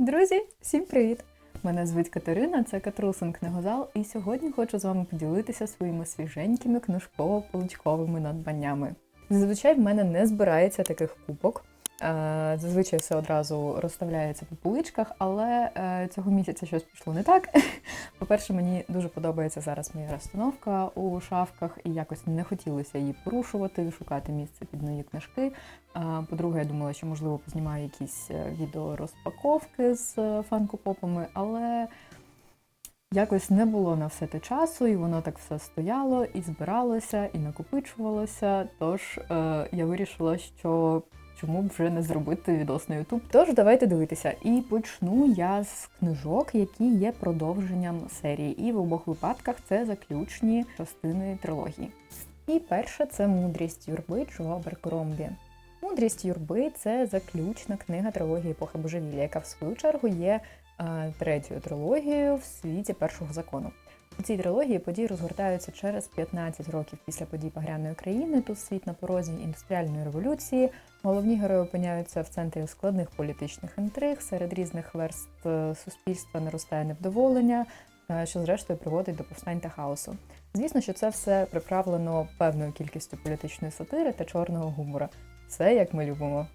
Друзі, всім привіт! Мене звуть Катерина, це Катрусин книгозал, і сьогодні хочу з вами поділитися своїми свіженькими книжково-поличковими надбаннями. Зазвичай в мене не збирається таких кубок. Е, Зазвичай все одразу розставляється по поличках, але е, цього місяця щось пішло не так. По-перше, мені дуже подобається зараз моя розстановка у шафках, і якось не хотілося її порушувати, шукати місце під нові книжки. По-друге, я думала, що можливо познімаю якісь е, відео розпаковки з е, фанкопопами, але якось не було на все те часу, і воно так все стояло і збиралося, і накопичувалося. Тож е, я вирішила, що чому б вже не зробити відос на YouTube. Тож давайте дивитися. І почну я з книжок, які є продовженням серії. І в обох випадках це заключні частини трилогії. І перша це мудрість юрби Джо Беркромбі. Мудрість юрби це заключна книга трилогії епохи божевілля, яка в свою чергу є е, третьою трилогією в світі першого закону. У цій трилогії події розгортаються через 15 років після подій Пагряної країни. Тут світ на порозі індустріальної революції. Головні герої опиняються в центрі складних політичних інтриг. Серед різних верст е, суспільства наростає невдоволення, е, що зрештою приводить до повстань та хаосу. Звісно, що це все приправлено певною кількістю політичної сатири та чорного гумора. Все як ми любимо.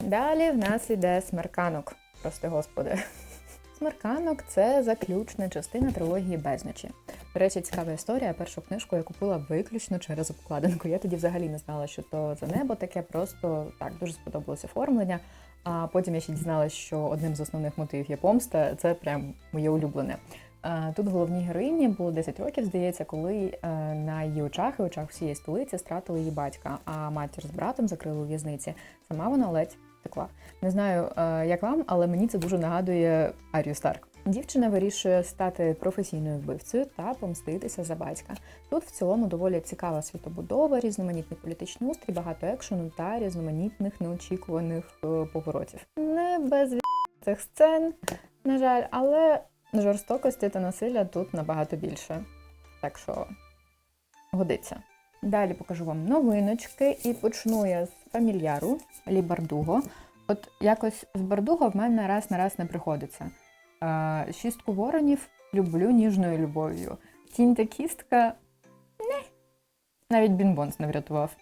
Далі в нас іде смерканок. Прости господи. Смерканок це заключна частина трилогії безночі. До речі, цікава історія. Першу книжку я купила виключно через обкладинку. Я тоді взагалі не знала, що то за небо таке, просто так дуже сподобалося оформлення. А потім я ще дізналася, що одним з основних мотивів є помста. Це прям моє улюблене. Тут головній героїні було 10 років, здається, коли е, на її очах і очах всієї столиці стратили її батька, а матір з братом закрили у в'язниці. Сама вона ледь втекла. Не знаю, е, як вам, але мені це дуже нагадує Арію Старк. Дівчина вирішує стати професійною вбивцею та помститися за батька. Тут в цілому доволі цікава світобудова, різноманітний політичний устрій, багато екшену та різноманітних неочікуваних е, поворотів. Не без цих сцен, на жаль, але жорстокості та насилля тут набагато більше. Так що годиться. Далі покажу вам новиночки і почну я з фамільяру Лі Бардуго. От якось з Бардуго в мене раз на раз не приходиться. Шістку воронів люблю ніжною любов'ю. Тінь та кістка не. Навіть Бінбонс не врятував.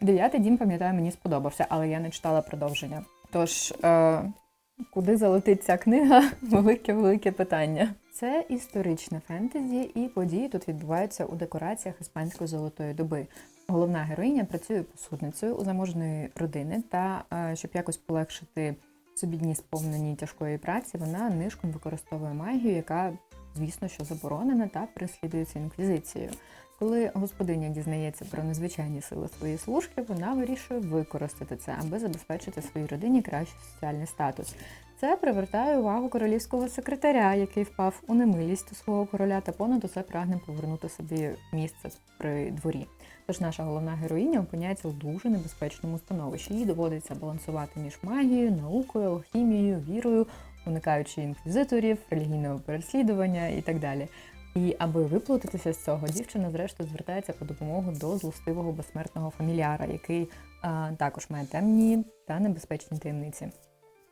Дев'ятий дім, пам'ятаю, мені сподобався, але я не читала продовження. Тож, куди залетить ця книга? Велике-велике питання. Це історичне фентезі, і події тут відбуваються у декораціях іспанської золотої доби. Головна героїня працює посудницею у заможної родини, та щоб якось полегшити собі дні сповнені тяжкої праці, вона нишком використовує магію, яка, звісно, що заборонена та переслідується інквізицією. Коли господиня дізнається про незвичайні сили своєї служки, вона вирішує використати це, аби забезпечити своїй родині кращий соціальний статус. Це привертає увагу королівського секретаря, який впав у немилість у свого короля, та понад усе прагне повернути собі місце при дворі. Тож наша головна героїня опиняється у дуже небезпечному становищі. Їй доводиться балансувати між магією, наукою, алхімією, вірою, уникаючи інквізиторів, релігійного переслідування і так далі. І аби виплутатися з цього, дівчина зрештою звертається по допомогу до злостивого безсмертного фамільяра, який а, також має темні та небезпечні таємниці.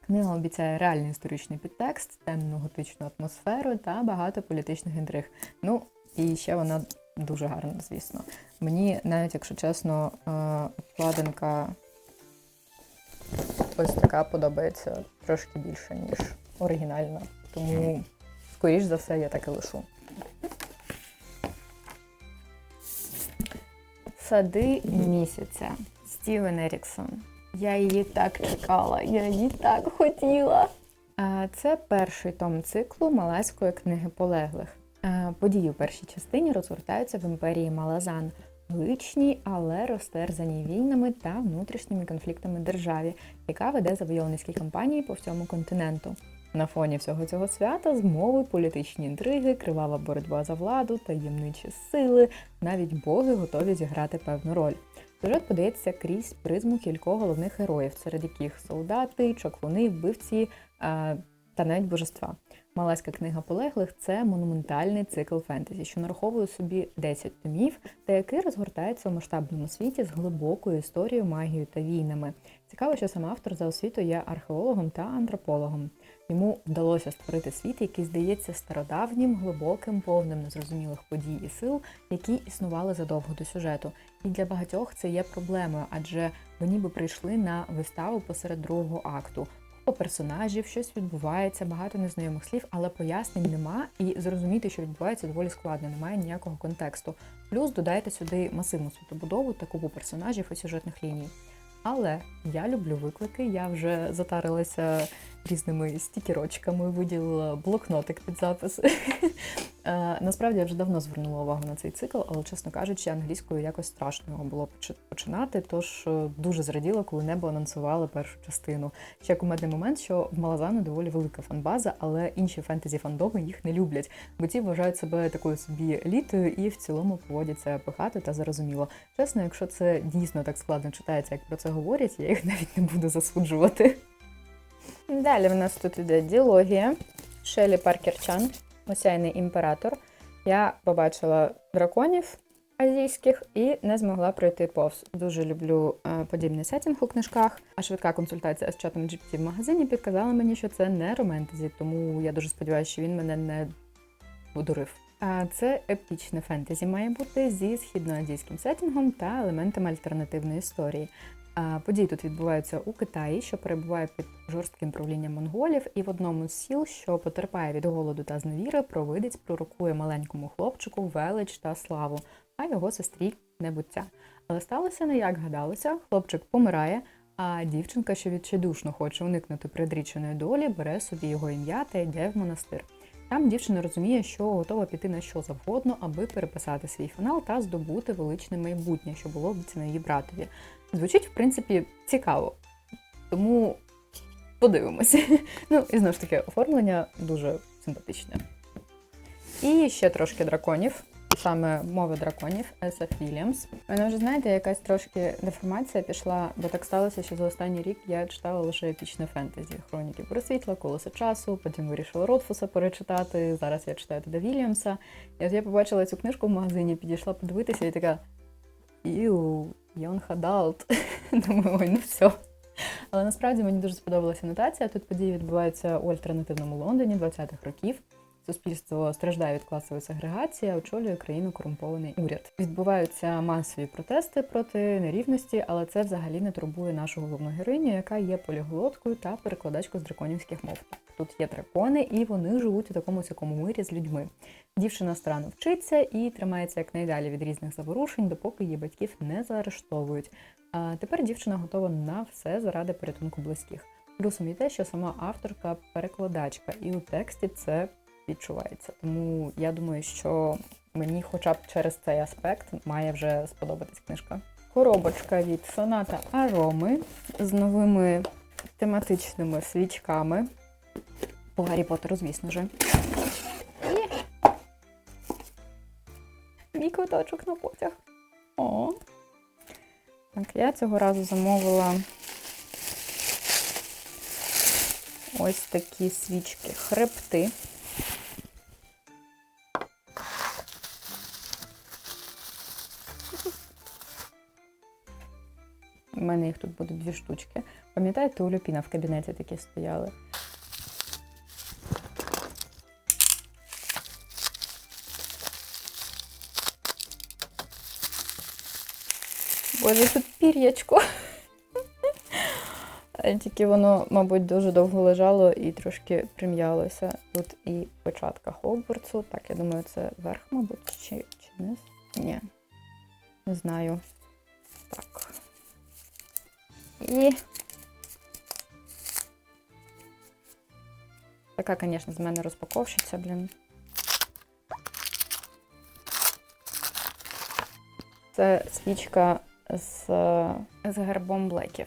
Книга обіцяє реальний історичний підтекст, темну готичну атмосферу та багато політичних інтриг. Ну і ще вона дуже гарна, звісно. Мені навіть, якщо чесно, обкладинка ось така подобається трошки більше, ніж оригінальна. Тому, скоріш за все, я так і лишу. Сади місяця. Стівен Еріксон. Я її так чекала, я її так хотіла. Це перший том циклу Малайської книги полеглих. Події у першій частині розгортаються в імперії Малазан, величній, але розтерзаній війнами та внутрішніми конфліктами державі, яка веде завойовницькі кампанії по всьому континенту. На фоні всього цього свята змови, політичні інтриги, кривава боротьба за владу, таємничі сили, навіть боги готові зіграти певну роль. Сюжет подається крізь призму кількох головних героїв, серед яких солдати, чаклуни, вбивці, та навіть божества. Малайська книга полеглих це монументальний цикл фентезі, що нараховує собі 10 томів, та який розгортається у масштабному світі з глибокою історією, магією та війнами. Цікаво, що сам автор за освітою є археологом та антропологом. Йому вдалося створити світ, який здається стародавнім, глибоким, повним незрозумілих подій і сил, які існували задовго до сюжету. І для багатьох це є проблемою, адже ви ніби прийшли на виставу посеред другого акту. По персонажів щось відбувається, багато незнайомих слів, але пояснень нема, і зрозуміти, що відбувається, доволі складно, немає ніякого контексту. Плюс додайте сюди масивну світобудову та купу персонажів і сюжетних ліній. Але я люблю виклики, я вже затарилася різними стікерочками, виділила блокнотик під запис. Е, Насправді я вже давно звернула увагу на цей цикл, але, чесно кажучи, англійською якось страшно було поч- починати, тож е, дуже зраділа, коли небо анонсували першу частину. Ще кумедний момент, що в Малазану доволі велика фанбаза, але інші фентезі фандоми їх не люблять, бо ті вважають себе такою собі елітою і в цілому поводяться пихато та зрозуміло. Чесно, якщо це дійсно так складно читається, як про це говорять, я їх навіть не буду засуджувати. Далі в нас тут іде діалогія Шелі Паркер Чан, Осяйний імператор. Я побачила драконів азійських і не змогла пройти повз. Дуже люблю е, подібний сеттінг у книжках. А швидка консультація з чатом GPT в магазині підказала мені, що це не романтезі, тому я дуже сподіваюся, що він мене не одурив. А це епічне фентезі має бути зі східноазійським сеттінгом та елементами альтернативної історії. Події тут відбуваються у Китаї, що перебуває під жорстким правлінням монголів, і в одному з сіл, що потерпає від голоду та зневіри, провидець пророкує маленькому хлопчику велич та славу, а його сестрі небуття. Але сталося не як гадалося, хлопчик помирає, а дівчинка, що відчайдушно хоче уникнути предріченої долі, бере собі його ім'я та йде в монастир. Там дівчина розуміє, що готова піти на що завгодно, аби переписати свій фінал та здобути величне майбутнє, що було обіцяне її братові. Звучить, в принципі, цікаво. Тому подивимося. Ну, і знову ж таки, оформлення дуже симпатичне. І ще трошки драконів, саме мови драконів, Есеф Вільямс. Мене вже, знаєте, якась трошки деформація пішла, бо так сталося, що за останній рік я читала лише епічне фентезі. Хроніки Просвітла, Колеса часу, потім вирішила Ротфуса перечитати. Зараз я читаю Теда Вільямса. І от я побачила цю книжку в магазині, підійшла подивитися і така. Іу, Young Adult. Думаю, ой, ну все. Але насправді мені дуже сподобалася анотація. Тут події відбуваються у альтернативному Лондоні 20-х років. Суспільство страждає від класової сегрегації, а очолює країну корумпований уряд. Відбуваються масові протести проти нерівності, але це взагалі не турбує нашу головну героїню, яка є поліглоткою та перекладачкою з драконівських мов. Тут є дракони, і вони живуть у такому сякому мирі з людьми. Дівчина старано вчиться і тримається якнайдалі від різних заворушень, допоки її батьків не заарештовують. А тепер дівчина готова на все заради порятунку близьких. Плюсом є те, що сама авторка перекладачка, і у тексті це відчувається. Тому я думаю, що мені, хоча б через цей аспект, має вже сподобатись книжка. Коробочка від соната Ароми з новими тематичними свічками. По Гаррі Поттеру, звісно ж. І мій квиточок на потяг. О. Так, я цього разу замовила ось такі свічки хребти. У мене їх тут буде дві штучки. Пам'ятаєте, у Люпіна в кабінеті такі стояли? Боже, тут пір'ячко. Е, Тільки воно, мабуть, дуже довго лежало і трошки прим'ялося. Тут і початка Хогвартсу. Так, я думаю, це верх, мабуть, чи, чи низ? Ні. Не знаю. Так. І. Така, звісно, з мене розпаковщиця, блін. Це свічка з, з гербом блеків.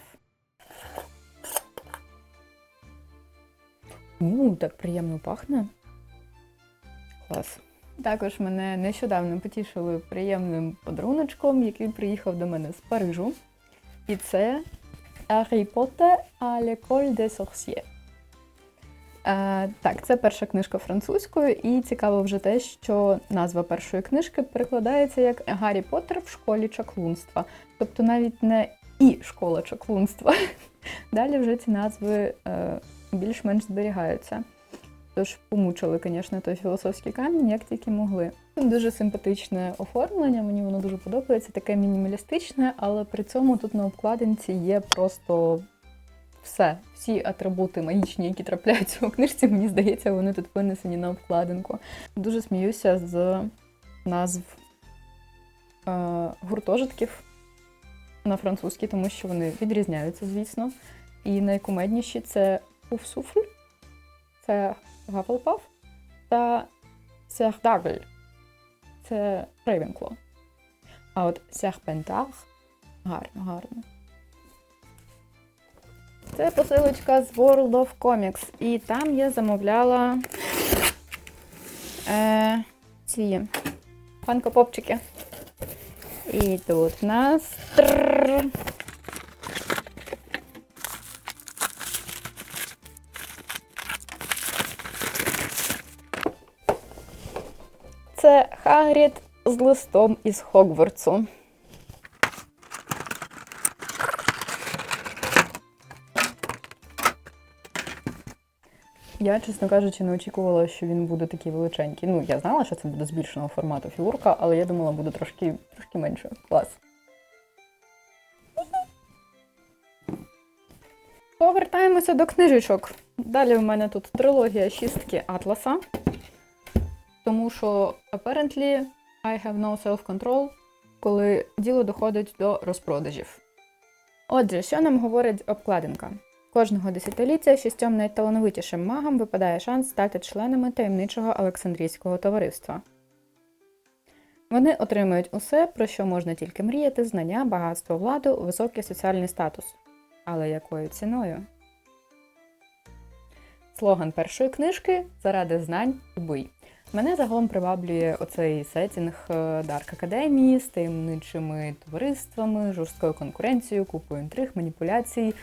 У, так приємно пахне. Клас. Також мене нещодавно потішили приємним подаруночком, який приїхав до мене з Парижу. І це Harry Potter à l'école des sorciers. Е, так, це перша книжка французькою, і цікаво вже те, що назва першої книжки перекладається як Гаррі Поттер в школі чаклунства. Тобто навіть не і школа чаклунства. Далі вже ці назви е, більш-менш зберігаються. Тож помучили, звісно, той філософський камінь, як тільки могли. Дуже симпатичне оформлення, мені воно дуже подобається, таке мінімалістичне, але при цьому тут на обкладинці є просто все, всі атрибути магічні, які трапляються у книжці, мені здається, вони тут винесені на обкладинку. Дуже сміюся з назв е, гуртожитків на французькій, тому що вони відрізняються, звісно. І найкумедніші це Пуфсуфль, це Гафлпаф та Сердагль. Це Рейвенкло. А от Серпентар гарно, гарно. Це посилочка з World of Comics. І там я замовляла е, ці панкопопчики. І тут в нас. трррр, Це Хагрід з листом із Хогвартсу. Я, чесно кажучи, не очікувала, що він буде такий величенький. Ну, я знала, що це буде збільшеного формату фігурка, але я думала, буде трошки, трошки менше. Клас. Повертаємося до книжечок. Далі в мене тут трилогія шістки Атласа. Тому що, apparently, I have no self-control, коли діло доходить до розпродажів. Отже, що нам говорить обкладинка? Кожного десятиліття шістьом найталановитішим магам випадає шанс стати членами таємничого Олександрійського товариства. Вони отримують усе, про що можна тільки мріяти: знання, багатство, владу, високий соціальний статус. Але якою ціною? Слоган першої книжки заради знань убий. Мене загалом приваблює оцей сетінг е, Дарк Академії з таємничими товариствами, жорсткою конкуренцією, купою інтриг, маніпуляцій, е,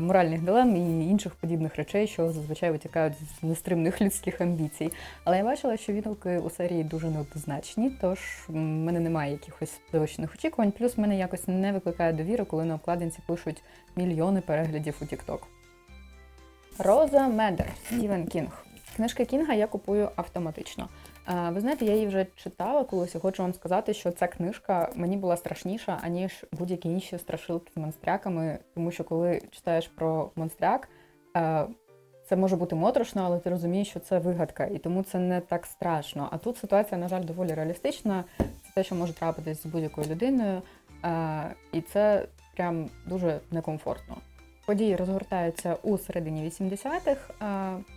моральних дилем і інших подібних речей, що зазвичай витікають з нестримних людських амбіцій. Але я бачила, що відгуки у серії дуже неоднозначні, тож в мене немає якихось завищених очікувань. Плюс мене якось не викликає довіри, коли на обкладинці пишуть мільйони переглядів у TikTok. Роза Медер Стівен Кінг. Книжка Кінга я купую автоматично. Ви знаєте, я її вже читала колись і хочу вам сказати, що ця книжка мені була страшніша, аніж будь-які інші страшилки з монстряками, тому що коли читаєш про монстряк, е, це може бути моторошно, але ти розумієш, що це вигадка, і тому це не так страшно. А тут ситуація, на жаль, доволі реалістична. Це те, що може трапитись з будь-якою людиною, е, і це прям дуже некомфортно. Події розгортаються у середині 80-х.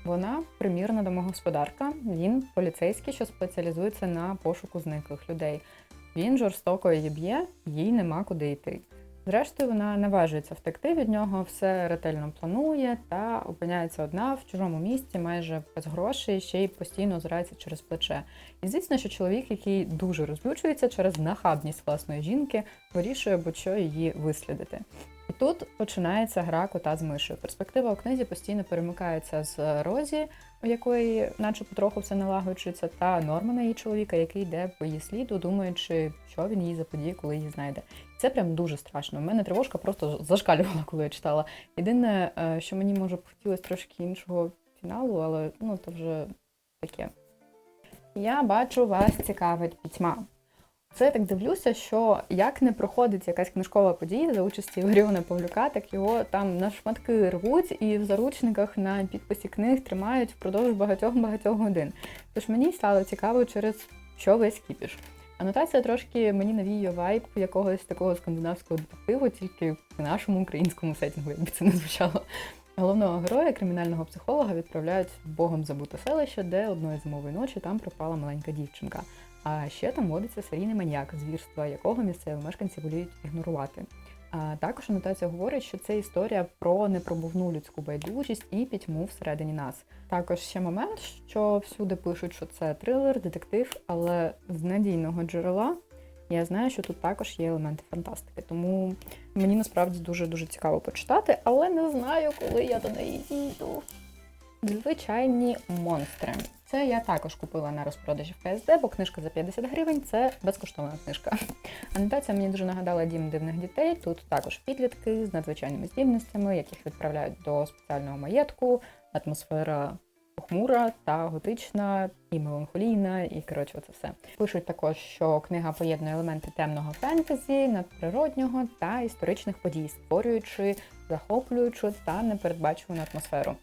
Вона примірна домогосподарка. Він поліцейський, що спеціалізується на пошуку зниклих людей. Він жорстоко її б'є, їй нема куди йти. Зрештою, вона наважується втекти від нього, все ретельно планує та опиняється одна в чужому місті, майже без грошей, ще й постійно озирається через плече. І звісно, що чоловік, який дуже розлючується через нахабність власної жінки, вирішує будь-що її вислідити. І тут починається гра кота з мишою. Перспектива у книзі постійно перемикається з Розі, у якої, наче потроху все налагоджується, та Нормана, її чоловіка, який йде по її сліду, думаючи, що він їй заподіє, коли її знайде. Це прям дуже страшно. У мене тривожка просто зашкалювала, коли я читала. Єдине, е, що мені може б хотілося трошки іншого фіналу, але ну то вже таке. Я бачу, вас цікавить пітьма. Це я так дивлюся, що як не проходить якась книжкова подія за участі Ігоріона Павлюка, так його там на шматки рвуть і в заручниках на підписі книг тримають впродовж багатьох-багатьох годин. Тож мені стало цікаво, через що весь кіпіш. Анотація трошки мені навіює вайб якогось такого скандинавського детективу, тільки в нашому українському сетінгу, якби це не звучало. Головного героя, кримінального психолога, відправляють богом забуте селище, де одної зимової ночі там пропала маленька дівчинка. А ще там водиться серійний маніяк, звірства якого місцеві мешканці воліють ігнорувати. А також анотація говорить, що це історія про непробувну людську байдужість і пітьму всередині нас. Також ще момент, що всюди пишуть, що це трилер, детектив, але з надійного джерела я знаю, що тут також є елементи фантастики. Тому мені насправді дуже дуже цікаво почитати, але не знаю, коли я до неї дійду. Звичайні монстри. Це я також купила на розпродажі в КСД, бо книжка за 50 гривень це безкоштовна книжка. Анотація мені дуже нагадала дім дивних дітей. Тут також підлітки з надзвичайними здібностями, яких відправляють до спеціального маєтку, атмосфера похмура та готична, і меланхолійна, і коротше, це все. Пишуть також, що книга поєднує елементи темного фентезі, надприроднього та історичних подій, створюючи захоплюючу та непередбачувану атмосферу.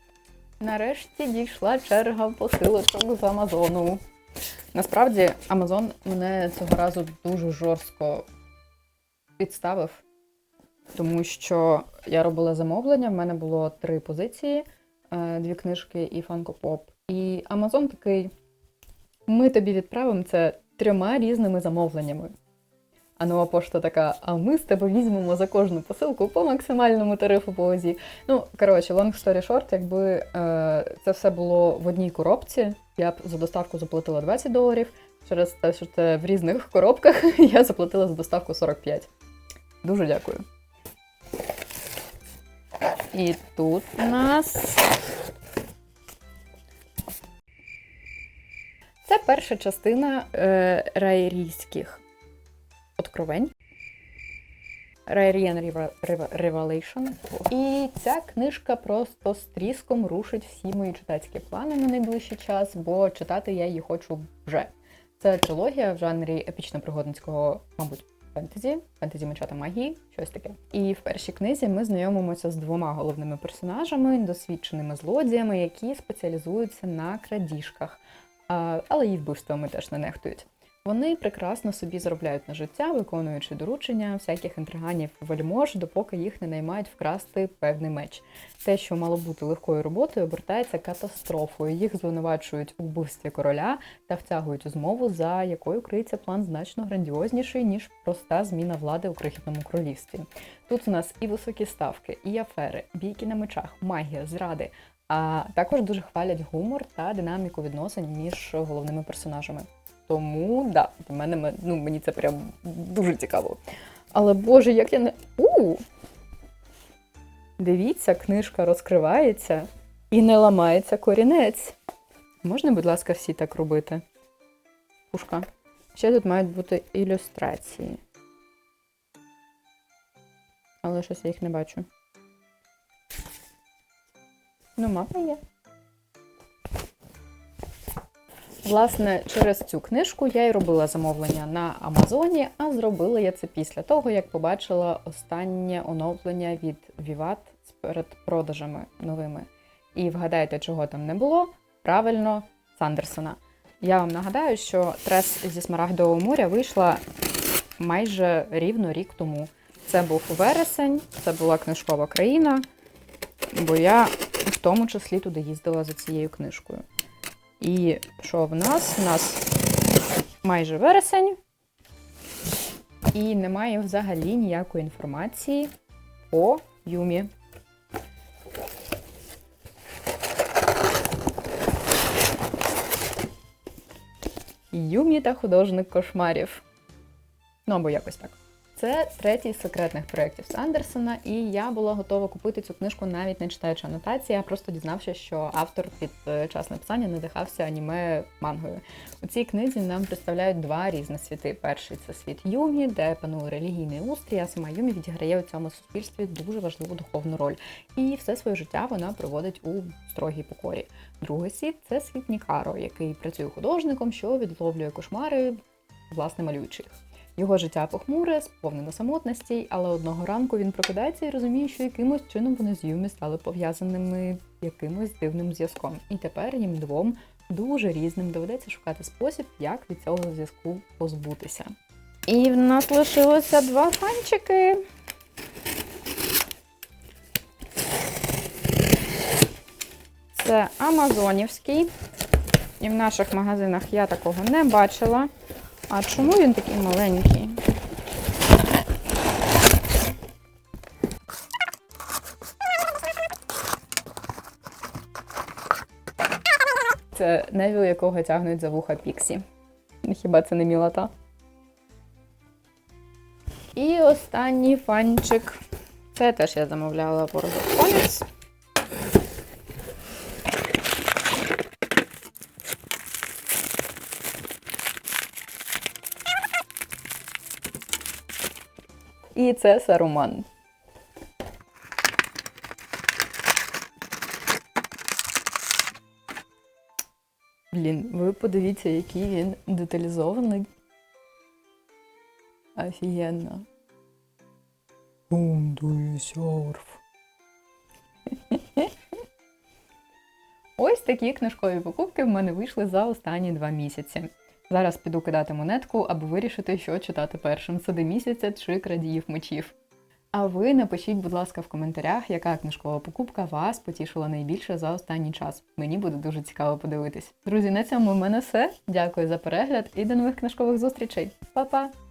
Нарешті дійшла черга посилочок з Амазону. Насправді, Амазон мене цього разу дуже жорстко підставив, тому що я робила замовлення, в мене було три позиції, е, дві книжки і Pop. І Амазон такий: ми тобі відправимо це трьома різними замовленнями. А нова пошта така: а ми з тебе візьмемо за кожну посилку по максимальному тарифу по ОЗі. Ну, коротше, long story short, якби е, це все було в одній коробці, я б за доставку заплатила 20 доларів. Через те, що це в різних коробках, я заплатила за доставку 45. Дуже дякую. І тут у нас. Це перша частина е, райрійських откровень. Rarian Revelation. І ця книжка просто з тріском рушить всі мої читацькі плани на найближчий час, бо читати я її хочу вже. Це трилогія в жанрі епічно-пригодницького, мабуть, фентезі, фентезі меча та магії, щось таке. І в першій книзі ми знайомимося з двома головними персонажами, досвідченими злодіями, які спеціалізуються на крадіжках, але і вбивствами теж не нехтують. Вони прекрасно собі заробляють на життя, виконуючи доручення всяких інтриганів вельмож, допоки їх не наймають вкрасти певний меч. Те, що мало бути легкою роботою, обертається катастрофою. Їх звинувачують у вбивстві короля та втягують у змову, за якою криється план значно грандіозніший, ніж проста зміна влади у крихітному королівстві. Тут у нас і високі ставки, і афери, бійки на мечах, магія, зради. А також дуже хвалять гумор та динаміку відносин між головними персонажами. Тому да, в мене ну, мені це прям дуже цікаво. Але Боже, як я не. У! Дивіться, книжка розкривається і не ламається корінець. Можна, будь ласка, всі так робити? Пушка. Ще тут мають бути ілюстрації. Але щось я їх не бачу. Ну, мапа є. Власне, через цю книжку я й робила замовлення на Амазоні, а зробила я це після того, як побачила останнє оновлення від Vivat з передпродажами новими. І вгадайте, чого там не було? Правильно, Сандерсона. Я вам нагадаю, що трес зі Смарагдового моря вийшла майже рівно рік тому. Це був вересень, це була книжкова країна, бо я в тому числі туди їздила за цією книжкою. І що в нас? У нас майже вересень, і немає взагалі ніякої інформації по Юмі. Юмі та художник кошмарів. Ну або якось так. Це третій з секретних проєктів Сандерсона, і я була готова купити цю книжку, навіть не читаючи анотації, я просто дізнався, що автор під е, час написання надихався аніме мангою. У цій книзі нам представляють два різні світи. Перший це світ Юмі, де панує релігійний устрій, а сама Юмі відіграє у цьому суспільстві дуже важливу духовну роль. І все своє життя вона проводить у строгій покорі. Другий світ це світ Нікаро, який працює художником, що відловлює кошмари, власне малюючи їх. Його життя похмуре, сповнене самотності, але одного ранку він прокидається і розуміє, що якимось чином вони з Юмі стали пов'язаними якимось дивним зв'язком. І тепер їм двом дуже різним доведеться шукати спосіб, як від цього зв'язку позбутися. І в нас лишилося два фанчики. Це Амазонівський. І в наших магазинах я такого не бачила. А чому він такий маленький? Це невіл, якого тягнуть за вуха Піксі. Хіба це не мілота? І останній фанчик. Це теж я замовляла по Comics. І це Саруман. Блін, ви подивіться, який він деталізований. Офігенно. Ось такі книжкові покупки в мене вийшли за останні два місяці. Зараз піду кидати монетку, аби вирішити, що читати першим сади місяця чи крадіїв мечів. А ви напишіть, будь ласка, в коментарях, яка книжкова покупка вас потішила найбільше за останній час. Мені буде дуже цікаво подивитись. Друзі, на цьому в мене все. Дякую за перегляд і до нових книжкових зустрічей. Па-па!